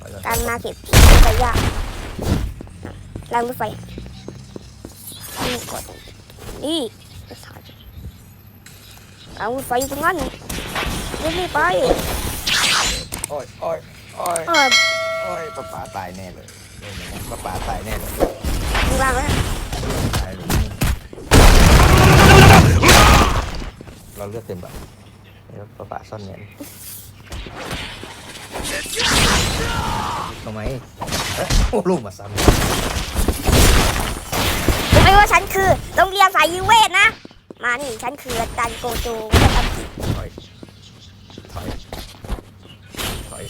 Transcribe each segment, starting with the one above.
ถอยก่อนการมาเก็บไปยากรางรถไฟนี่กดนี่รางรถไฟอยู่ตรงนั้นรีบๆไปโอ้ยโอ้ยโอ้ยเออโอ้ยป้าป๋าตายแน่เลยป้าป๋าตายแน่เลยดูรางแล้วตายเลยเราเลือดเต็มแบบแล้วป้าป๋าซ่อนเนียน ทำไมเอ๊ะโอ้ลูกมาซ้ำไหมว่าฉันคือโรงเรียนสายยิเวทนะ มานี่ฉันคืออาจารย์โกโจวัฒนธรรมจิตถอยถอยถอย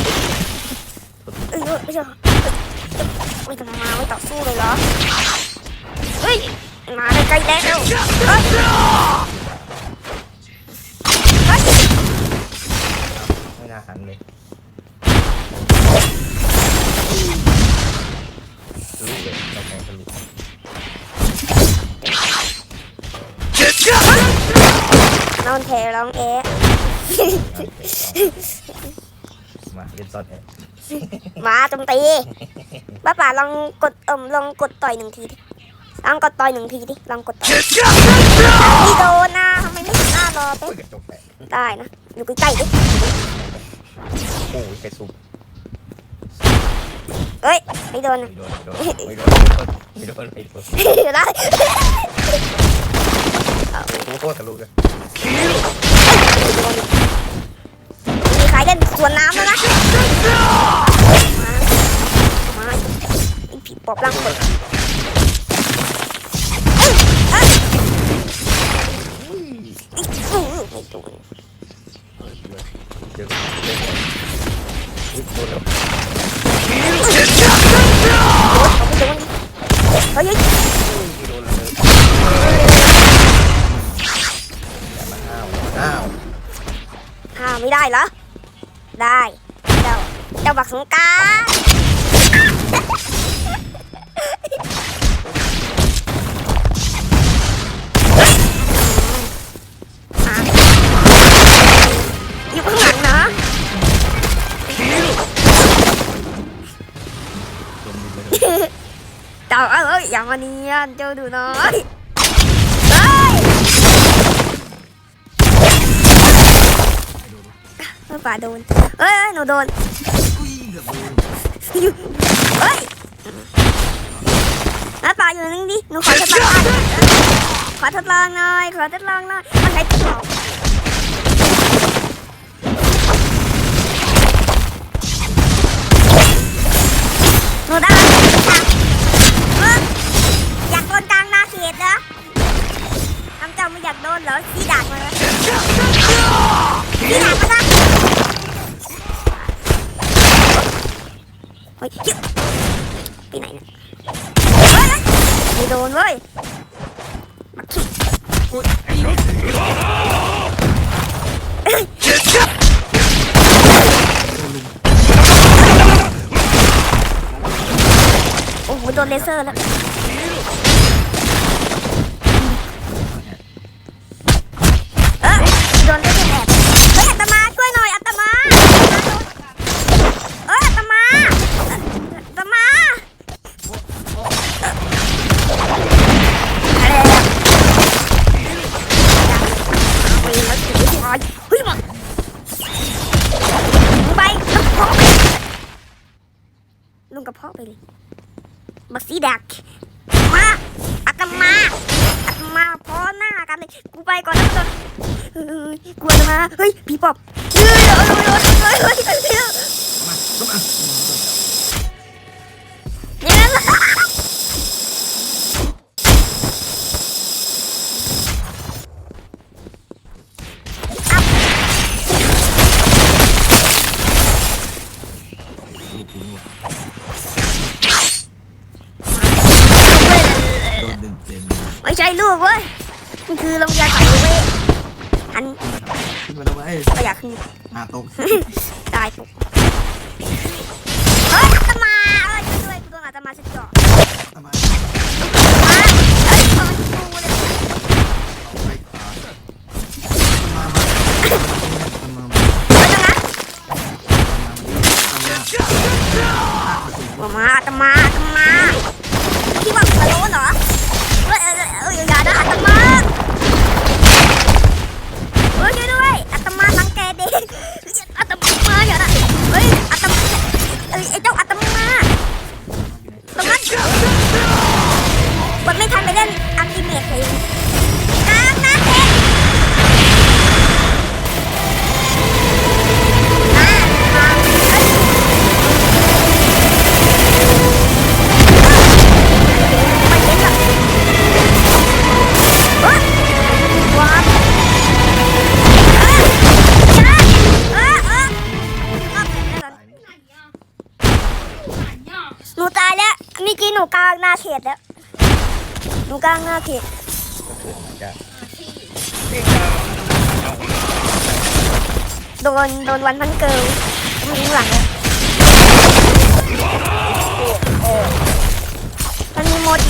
เอ้ยไม่ใช่ไม่ต้องมาไม่ต่อสู้เลยเหรอ เฮ้ย มาได้ไกลแล้วเฮ้ยเฮ้ยไม่น่าหันเลย นอนแทร้องเอ๊ะมาเล่นซ่อนแอบมาโจมตีป้าป่าลองกดเอิ่มลองกดต่อยหนึ่งทีดิลองกดต่อยหนึ่งทีดิลองกดต่อยไม่โดนนะทำไมไม่ถึงหน้ารอโอ้เป๊ะยกระจกแตกได้นะอยู่ใกล้ๆดิโอ้ยไก่ซุป เอ้ยไม่โดนนะไม่โดนไม่โดนไม่โดนไม่โดนไม่โดนได้โอ้โหทะลุเลยมีใครเล่นสวนน้ำแล้วนะมามาไอ้ผีปอบร่างคนเอ้ยเอ้ยอื้อไม่โดนเจอเจออุ้ยโดนแล้วเขาไม่โดนเฮ้ยไม่โดนเลยอย่ามาอ้าว อ้าวห้ามไม่ได้เหรอ ได้ เจ้าเจ้าบักสงกราร มาเนียนเจ้าดูหน่อยเฮ้ยเฮ้ยป่าโดนเฮ้ยหนูโดนเฮ้ยน้าป่าอยู่นิ่งดิหนูขอทดลองหน่อยขอทดลองหน่อยขอทดลองหน่อยมันใช้ทดลองหนูได้ จ้าไม่อยากโดนเหรอขี้ดากมาเลยขี้ดากมาซะเฮ้ยจิ๊บไปไหนเนี่ยไม่โดนเว้ยมาขี้โอ้โหโดนเลเซอร์แล้ว ไปก่อนนะทุกคนเฮ้ยกลัวจะมา เฮ้ย ผีปอบเฮ้ยเฮ้ยเฮ้ยเฮ้ยเฮ้ยเฮ้ยเฮ้ยมาลุกมาเนี่ยาตกตายปุ๊บเฮ้ยอาตมาเอ้ยช่วยด้วยกูโดนอาตมาสิเจาะทำไมมาเฮ้ยพอมันกูเลยไปขามามามามาเฮ้ยตรงนั้นมามามามาอาตมาอาตมา ตายแล้วเมื่อกี้หนูกลางหน้าเขตแล้ว หนูกลางหน้าเขตก็เกิดมาจากโดนโดนวันพันเกิลมันยิงหลังเลยมันมีโมจิ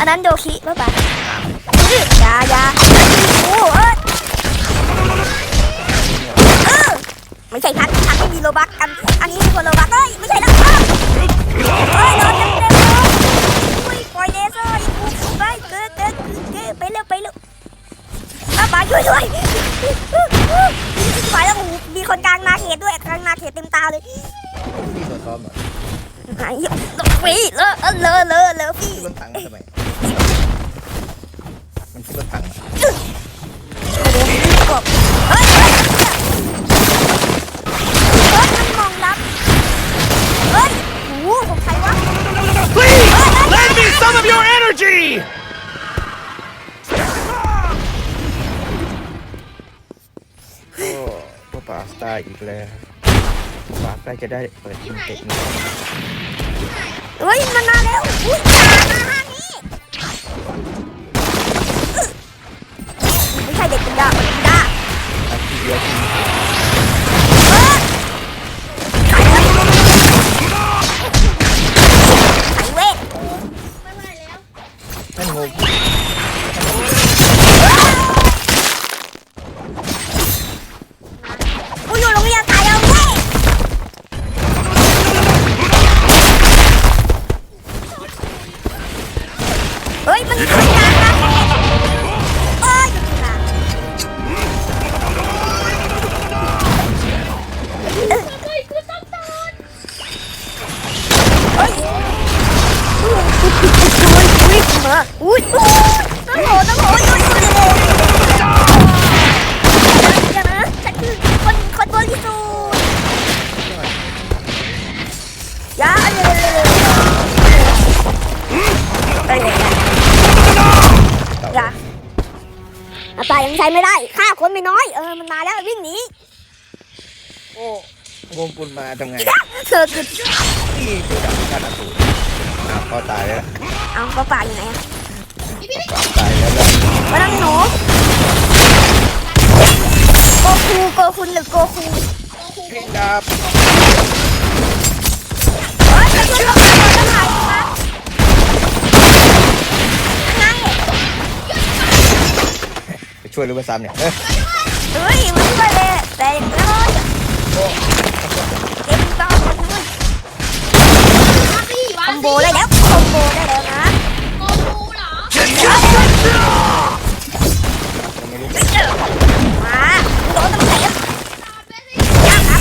อะไรอันนั้นโดคิบ๊ายบายอย่าอย่าโอ้เอ้ยเออไม่ใช่ทันทันไม่มีโลบักกันอันนี้มีคนโลบักเอ้ยไม่ใช่แล้วเอ้ยเอ้ยโดนเต็มเต็มเลยอุ้ยปล่อยเลเซอร์อีกกูไปเกิดเกิดเกิดไปเร็วไปเร็วป้าป๋าช่วยด้วยไปแล้วโอ้โหมีคนกลางนาเขตด้วยกลางนาเขตเต็มตาเลยที่ตัวซ้อมเหรอหายตกปีเลอะเลอะเลอะเลอะพี่ที่รถถังมาทำไม มันที่รถถังอะกบเฮ้ยเฮ้ยเฮ้ยมันมองรับเฮ้ยโอ้โหของใครวะ Please, lend me some of your energy! โอ้พวกป่าสตาร์อีกแล้วป่าใกล้จะได้เปิดทีมเต็กนี่เฮ้ยมันมาแล้วอุ้ยจ่ามาทางนี้ อ ทำไงเธอคือนี่คือดาบพิฆาตอสูรอ้าวพอตายแล้วเอาปลาป่าอยู่ไหนอะป่าตายแล้วล่ะมานั่งหนูโกคูโกคุณหรือโกคูเพ่งดาบเฮ้ยไปช่วยเขาหน่อยเขาจะหายนะไงไปช่วยหรือไปซ้ำเนี่ยเอ้ยเฮ้ยมาช่วยเลยแต่อย่างน้อย อมโบได้แล้วคอมโบได้แล้วนะโกบูเหรู้มาโดนตั้งแต่ยังครับ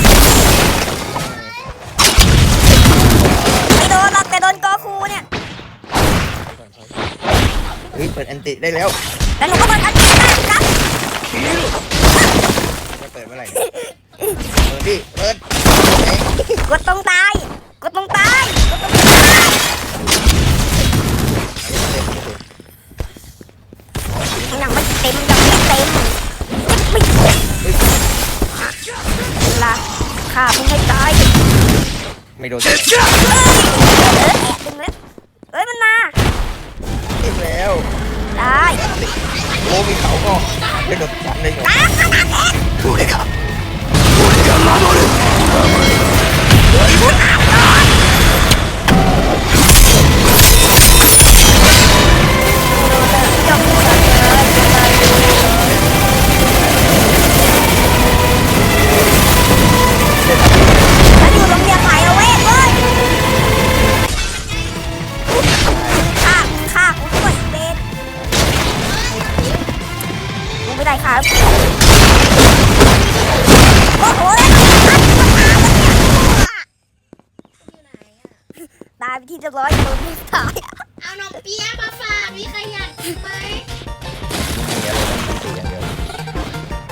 ไม่โดนหรอกแต่โดนโกคูเนี่ยเฮ้ยเปิดแอนติได้แล้ว ไม่โดน ไม่ได้ค่ะโอ้โหตายไปที่เรียบร้อยโดนไม่ตายเอานมเปี๊ยะมาฝากมีใครอยากกินไหมมีอะไรบ้างตีอย่างเดียว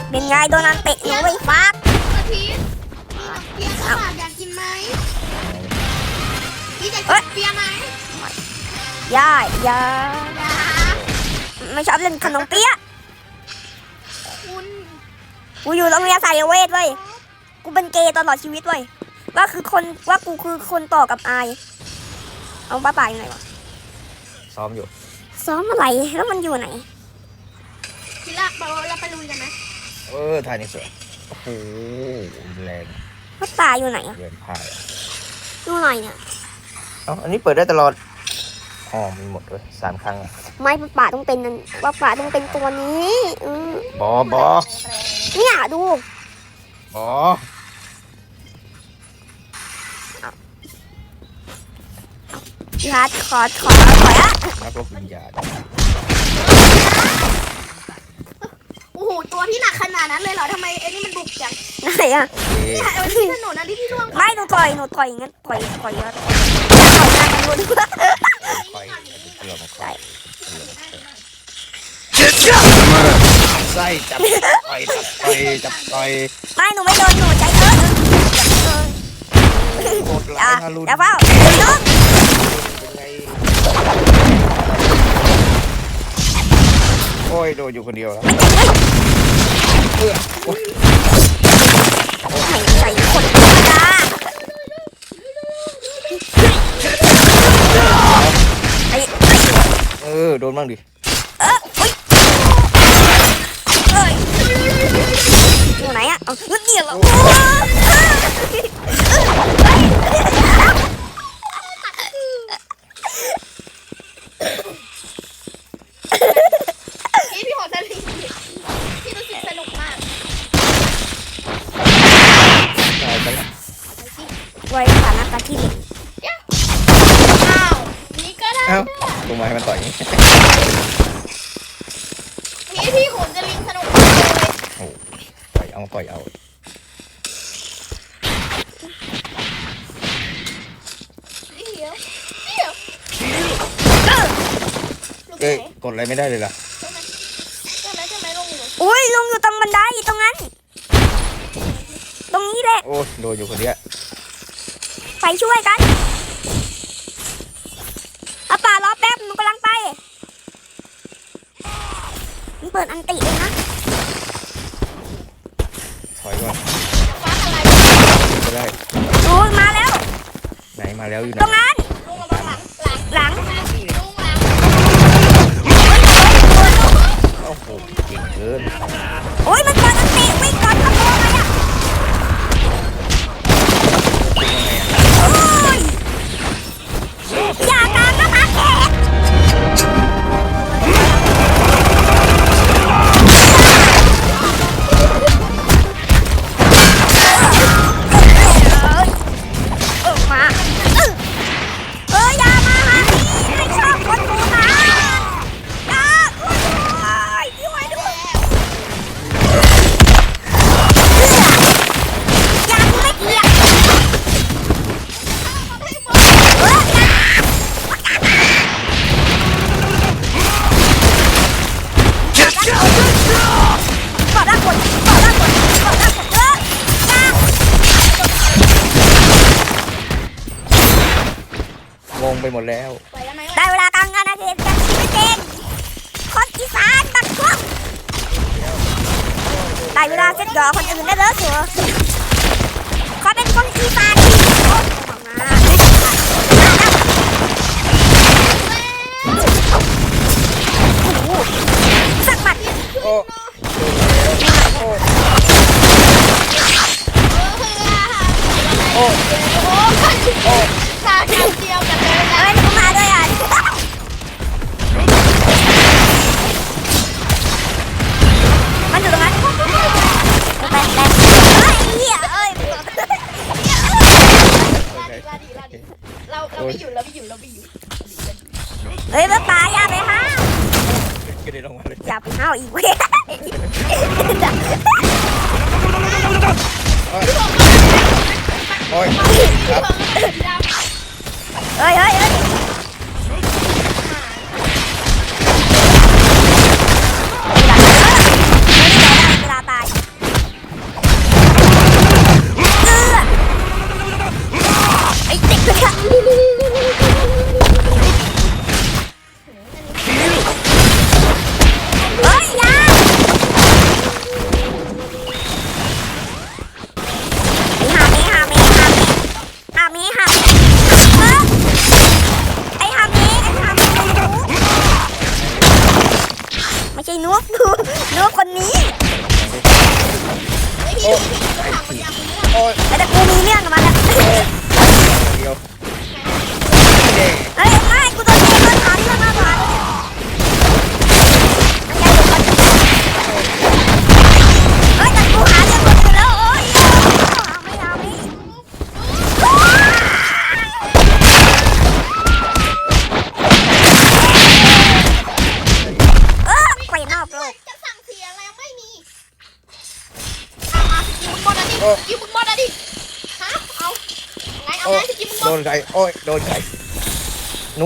เป็นไงโดนอันเตะหนูไอ้ฟักกะทิมีนมเปี๊ยะมาฝากอยากกินไหมพี่จะกินเปี๊ยะไหมย่าย่าอยาไม่ชอบเล่นขนมเปี๊ยะคุณ กูอยู่โรงเรียนสายเวทเว้ย กูเป็นเกย์ตลอดชีวิตเว้ย ว่าคือคนว่ากูคือคนต่อกับอาย เอาป้าป่ายังไงวะ ซ้อมอยู่ ซ้อมอะไรแล้วมันอยู่ไหนทีละเราเราไปลุยกันไหมเออถ่ายนี่สวยโอ้โหแรงป้าป่าอยู่ไหนอะเกินพ่ายอะดูหน่อยเนี่ยเอ้าอันนี้เปิดได้ตลอด อ๋อมีหมดเลยสามครั้งอะไม่ป้าป่าต้องเป็นนั่นป้าป่าต้องเป็นตัวนี้อืมบอบอ เนี่ยดูบอพี่ฮัทขอขอขออะนักรบวิญญาณโอ้โหตัวพี่หนักขนาดนั้นเลยเหรอทำไมไอ้นี่มันบุกจังไหนอะเอ๊ะเนี่ยไอ้ที่ถนนนะที่พี่ร่วงไม่หนูต่อยหนูต่อยงั้นต่อยต่อยเยอะต่อยหน้ากันดูคอยเกลือมาคอยเกลือมาคอย Get shot! ไส้จับต่ อยจับต่อยจับต่อยไม่หนูไม่โดนหนูใจเยอะเออโคตรอย่าร้ายฮารุนอย่าเฝ้าน้องเป็นไงโอ้ยโดนอยู่คนเดียวแล้วเอื้อโอ้ยให้ใส่คนธรรมดาไอ้ไอ้เออโดนบ้างดิ เอาเนี่ยเหรอโอ้พี่พี่ขอสลิงพี่รู้สึกสนุกมากตายไปแล้วไว้ฐานะตาที่เหล็กอ้าวนี่ก็ได้เอ้าลงมาให้มันต่อยอย่างนี้ เอาต่อยเอาเดี๋ยวเดี๋ยวลูกไหนเอ้ยกดอะไรไม่ได้เลยล่ะใช่ไหมใช่ไหมใช่ไหมลงอยู่อุ้ยลงอยู่ตรงบันไดตรงนั้น ตรงนี้แหละโอ้ยโดนอยู่คนเดียวไปช่วยกันอาป่ารอแป๊บมันกำลังไปมันเปิดอันติเลยนะ ถอยก่อน ฟ้าอะไร ก็ได้ ดูมาแล้ว ไหน มาแล้วอยู่ไหน ตรงนั้น หลัง หลัง งงไปหมดแล้ว ได้เวลากลางงานอาทิตย์กันชีวิตจริงคนอีสานบักช่วงได้เวลาเซ็ตหยอคนอื่นได้แล้วสือเขาเป็นคนอีสานที่ ไม่อยู่เราไม่อยู่เราไม่อยู่เฮ้ยมาปาอย่าไปห้าวกระเด็นออกมาเลยอย่าไปห้าวอีกเว้ยโอ้ยครับเฮ้ยเฮ้ยเฮ้ย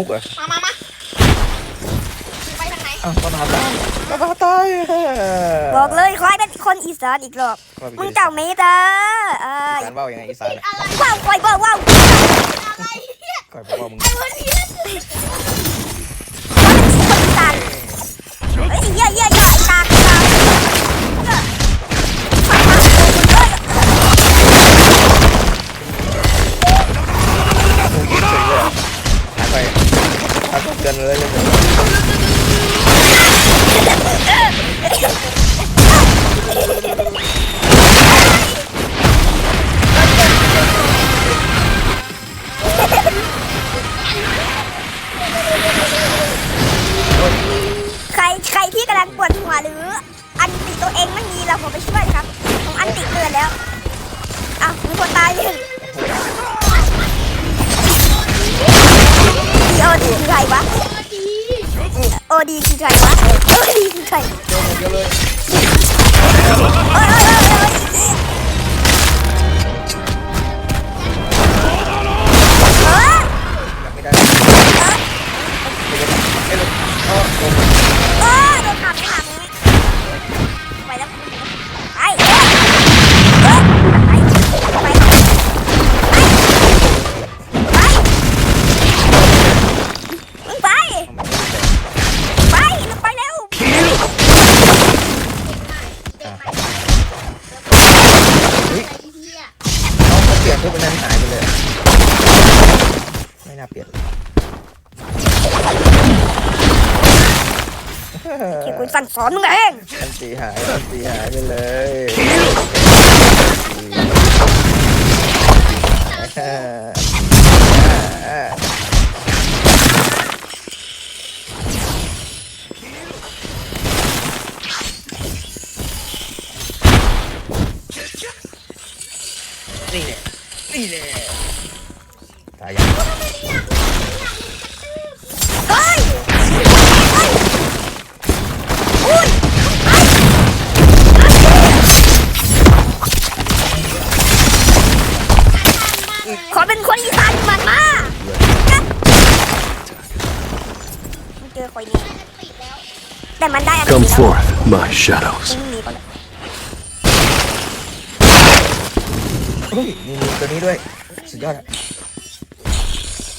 นุกเหรอมามามาไปทางไหนอ้าวมาตายมาตายบอกเลยคอยเป็นคนอีสานอีกรอบมึงเจ้าเมตาเอ้อียสานเบ้ายังไงอีสานอะไรว้าวคอยว้าวว้าวอะไรเนี่ยคอยบอกว่ามึงไอ้วันนี้คนอีสานเฮ้ยเหี้ยเหี้ยเหี้ยตาตา หายไปเดือนเลยเลยใครใครที่กำลังปวดหัวหรือ อันติตัวเองไม่มีเราผมไปช่วยครับ ผมอันติเกินแล้วอ้าวมีคนตายหนึ่ง โอดีคือใครวะโอดีคือใครวะโอดีคือใครโดนเยอะเลยเอ้ยเอ้ยโอ้ยโอ้ยโอ้ยไม่ได้ไอ้ลูกอ๋อโดนเอ้ยโดนขับ เขาเปลี่ยนเพื่อเป็นนั้นหายไปเลย ไม่น่าเปลี่ยนเกี่กับสั่งสอนมึงเองอันตีหายอันตีหายไปเลยอ่าี่เนี่ยตายยังเฮ้ยขอเป็นคนอีสานมันมาเจอคอยนี้แต่มันได้ Come forth, my shadows. อนเลยเฮ้ยมีมีตัวนี้ด้วย สุดยอดอะ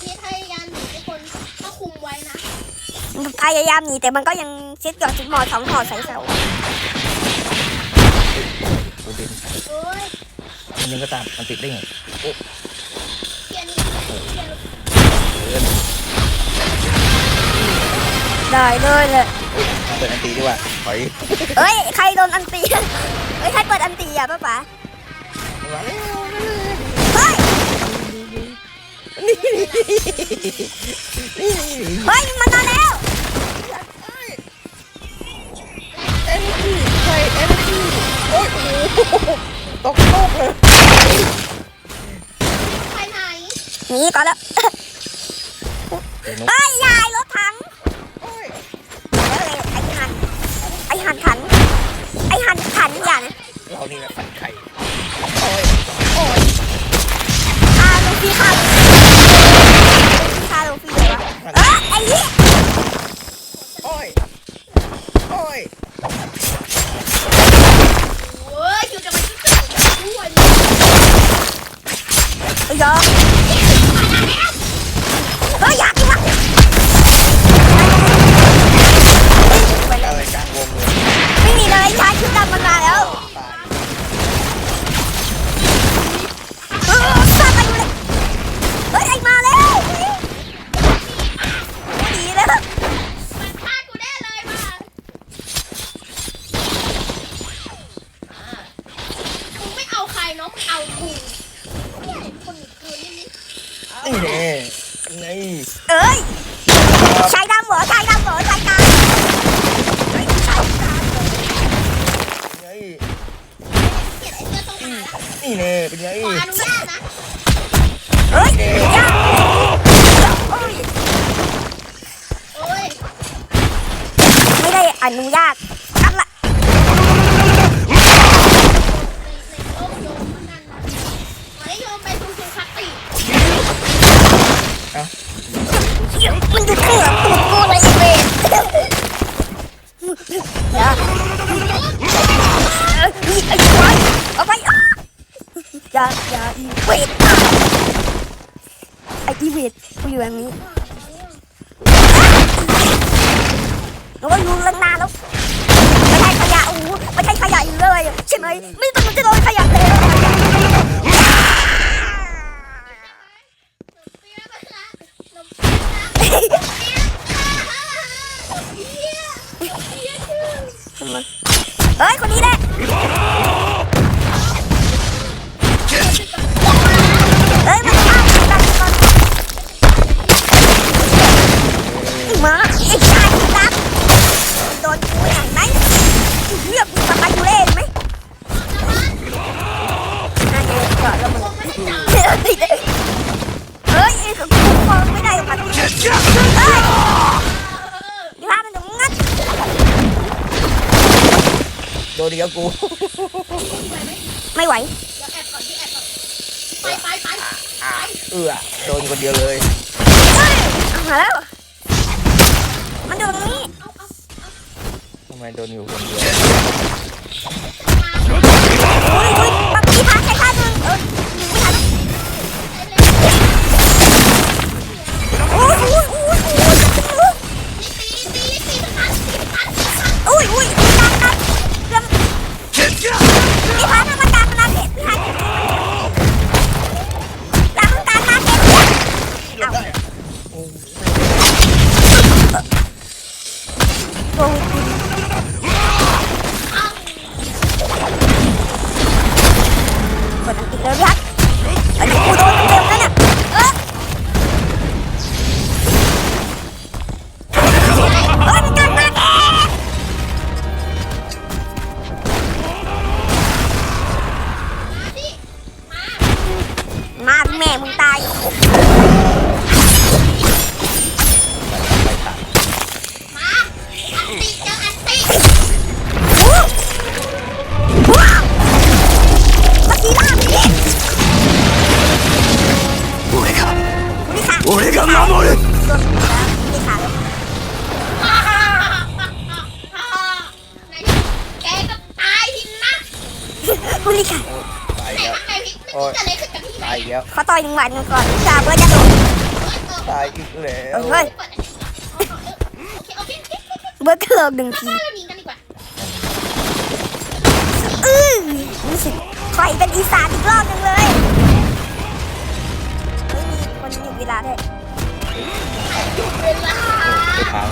พี่พยายามหนีทุกคนต้องคุมไว้นะมึงพยายามหนีแต่มันก็ยังเซ็ตหยอดจุดหมอสองห่อใส่เสาโอเดนเอ้ยมันยังก็ตามมันติดได้ไงเปลี่ยนเปลี่ยนได้เลยเลยเปิดอันตีดีกว่าถอยเฮ้ยใครโดนอันตีเฮ้ยใครเปิดอันตีอะป้าป๋า เฮ้ยนี่นี่นี่เฮ้ยมันมาแล้ว เอ็นจีใช่เอ็นจีโอ้ยโอ้โหตกโลกเลย ไปไหน หนีก่อนแล้ว มันจะเถื่อนตัวกูเลยเว้ยอย่าเอ้ยไอ้ควายเอาไปอย่าอย่าอีเวทไอ้อีเวทกูอยู่อย่างนี้แล้วก็อยู่ตั้งนานแล้วไม่ใช่ขยะโอ้ไม่ใช่ขยะอยู่เลยใช่ไหมไม่ต้องมันจะโดนขยะเลย เปี๊ยะไปละนมเปี๊ยะนะเปี๊ยะเปี๊ยะเปี๊ยะเปี๊ยะชื่อ เอ้ยคนนี้แหละ ยวกู ไม่ไหวเดี๋ยวแอบก่อนที่แอบก่อนไปไปไปอะเอื้อโดนคนเดียวเลยเฮ้ยเอามาแล้ว มันอยู่ตรงนี้เอาเอาทำไมโดนอยู่คนเดียว ที่สุดแกก็ตายทีนะคุณนี่ค่ะตายไหนแล้วทำไงพี่ไม่รู้จะอะไรขึ้นกับพี่ไหมตายอีกแล้วขอต่อยหนึ่งวันหนึ่งก่อนจ่าเพื่อจะโดนตายอีกแล้วเฮ้ยเปิดโอเคโอเคโอเคเบิร์กเลิกหนึ่งทีบ้านเราหนีกันดีกว่าอื้อรู้สึกไฟเป็นอีสานอีกรอบหนึ่งเลยเฮ้ยมีคนหยุดเวลาด้วย เวลาไปทาง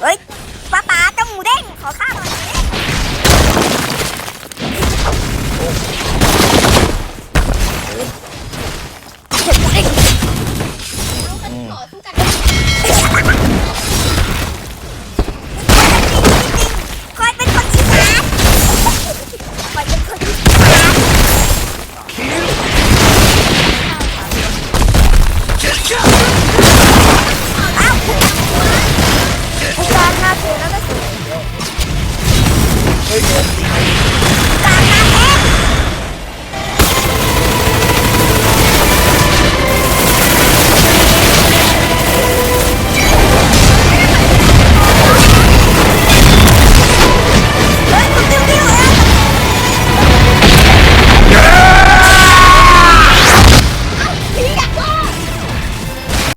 เฮ้ยป้าป๋าเจ้าหมูเด้งขอข้าวหน่อย